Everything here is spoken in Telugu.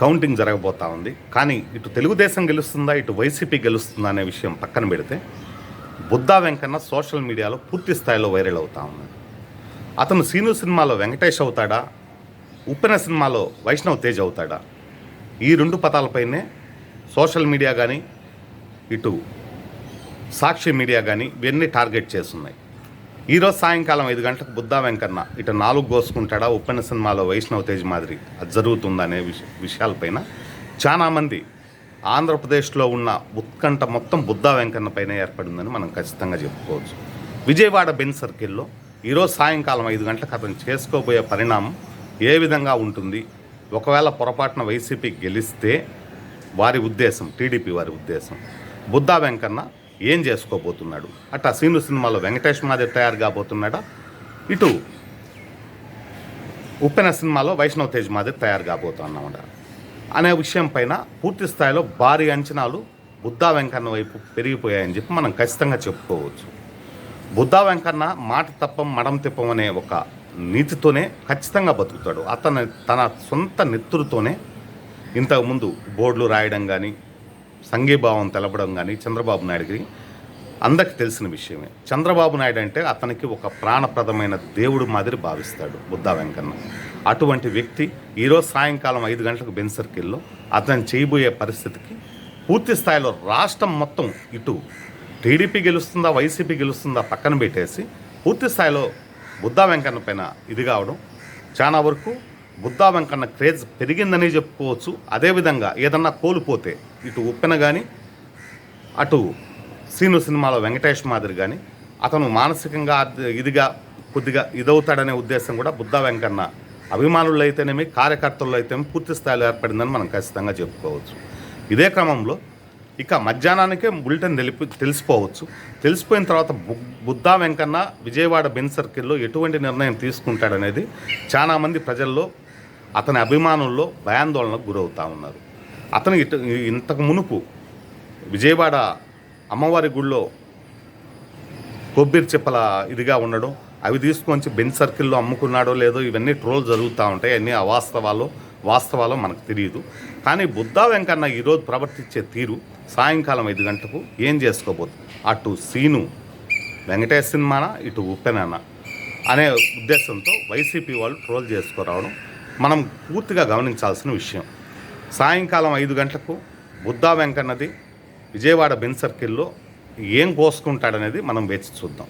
కౌంటింగ్ జరగబోతా ఉంది. కానీ ఇటు తెలుగుదేశం గెలుస్తుందా ఇటు వైసీపీ గెలుస్తుందా అనే విషయం పక్కన పెడితే బుద్ధా వెంకన్న సోషల్ మీడియాలో పూర్తి స్థాయిలో వైరల్ అవుతా ఉన్నాడు. అతను సీను సినిమాలో వెంకటేష్ అవుతాడా ఉప్పెన సినిమాలో వైష్ణవ్ తేజ్ అవుతాడా ఈ రెండు పదాలపైనే సోషల్ మీడియా కానీ ఇటు సాక్షి మీడియా కానీ ఇవన్నీ టార్గెట్ చేస్తున్నాయి ఈరోజు సాయంకాలం ఐదు గంటలకు బుద్ధా వెంకన్న ఇటు నాలుగు కోసుకుంటాడా? ఉప్పెన సినిమాలో వైష్ణవ తేజ్ మాదిరి. అది జరుగుతుందనే విష విషయాలపైన చాలామంది ఆంధ్రప్రదేశ్లో ఉన్న ఉత్కంఠ మొత్తం బుద్ధా వెంకన్న పైన ఏర్పడిందని మనం ఖచ్చితంగా చెప్పుకోవచ్చు. విజయవాడ బెన్ సర్కిల్లో ఈరోజు సాయంకాలం ఐదు గంటలకు అతను చేసుకోబోయే పరిణామం ఏ విధంగా ఉంటుంది? ఒకవేళ పొరపాటున వైసీపీ గెలిస్తే వారి ఉద్దేశం టీడీపీ వారి ఉద్దేశం. బుద్ధా వెంకన్న ఏం చేసుకోబోతున్నాడు? అట్లా సీను సినిమాలో వెంకటేష్ మాదిరి తయారు కాబోతున్నాడా? ఇటు ఉప్పెన సినిమాలో వైష్ణవ్ తేజ్ మాదిరి తయారు కాబోతున్నాడా? అనే విషయం పైన పూర్తి స్థాయిలో భారీ అంచనాలు బుద్ధా వెంకన్న వైపు పెరిగిపోయాయని చెప్పి మనం ఖచ్చితంగా చెప్పుకోవచ్చు. బుద్ధా వెంకన్న మాట తప్పం మడం తిప్పం అనే ఒక నీతితోనే ఖచ్చితంగా బతుకుతాడు. అతను తన సొంత నెత్తురుతోనే ఇంతకుముందు బోర్డులు రాయడం కానీ సంఘీభావం తెలపడం కానీ చంద్రబాబు నాయుడికి అందరికి తెలిసిన విషయమే. చంద్రబాబు నాయుడు అంటే అతనికి ఒక ప్రాణప్రదమైన దేవుడు మాదిరి భావిస్తాడు బుద్ధా వెంకన్న. అటువంటి వ్యక్తి ఈరోజు సాయంకాలం ఐదు గంటలకు బెన్ సర్కిల్లో అతను చేయబోయే పరిస్థితికి పూర్తి స్థాయిలో రాష్ట్రం మొత్తం ఇటు టీడీపీ గెలుస్తుందా వైసీపీ గెలుస్తుందా పక్కన పెట్టేసి పూర్తి స్థాయిలో బుద్ధా వెంకన్న పైన ఇది కావడం చాలా వరకు బుద్ధా వెంకన్న క్రేజ్ పెరిగిందని చెప్పుకోవచ్చు. అదేవిధంగా ఏదన్నా కోల్పోతే ఇటు ఉప్పెన కానీ అటు శ్రీను సినిమాలో వెంకటేష్ మాదిరి కానీ అతను మానసికంగా ఇదిగా కొద్దిగా ఇదవుతాడనే ఉద్దేశం కూడా బుద్ధా వెంకన్న అభిమానులు అయితేనేమి కార్యకర్తల్లో అయితేనేమి పూర్తి స్థాయిలో ఏర్పడిందని మనం ఖచ్చితంగా చెప్పుకోవచ్చు. ఇదే క్రమంలో ఇక మధ్యాహ్నానికే బులెటిన్ తెలిపి తెలిసిపోవచ్చు. తెలిసిపోయిన తర్వాత బు- బుద్ధా వెంకన్న విజయవాడ బెన్ సర్కిల్లో ఎటువంటి నిర్ణయం తీసుకుంటాడనేది చాలామంది ప్రజల్లో అతని అభిమానుల్లో భయాందోళనకు గురవుతూ ఉన్నారు. అతను ఇటు ఇంతకు మునుపు విజయవాడ అమ్మవారి గుళ్ళో కొబ్బరి చెప్పల ఇదిగా ఉండడం అవి తీసుకొని బెన్ సర్కిల్లో అమ్ముకున్నాడో లేదో ఇవన్నీ ట్రోల్ జరుగుతూ ఉంటాయి. అన్నీ అవాస్తవాలు వాస్తవాలు మనకు తెలియదు. కానీ బుద్ధా వెంకన్న ఈరోజు ప్రవర్తించే తీరు సాయంకాలం ఐదు గంటలకు ఏం చేసుకోబోతుంది అటు సీను వెంకటేష్ సినిమానా ఇటు ఉప్పెనన్న అనే ఉద్దేశంతో వైసీపీ వాళ్ళు ట్రోల్ చేసుకురావడం మనం పూర్తిగా గమనించాల్సిన విషయం. సాయంకాలం ఐదు గంటలకు బుద్ధా వెంకన్నది విజయవాడ బెన్ సర్కిల్లో ఏం కోసుకుంటాడనేది మనం వేచి చూద్దాం.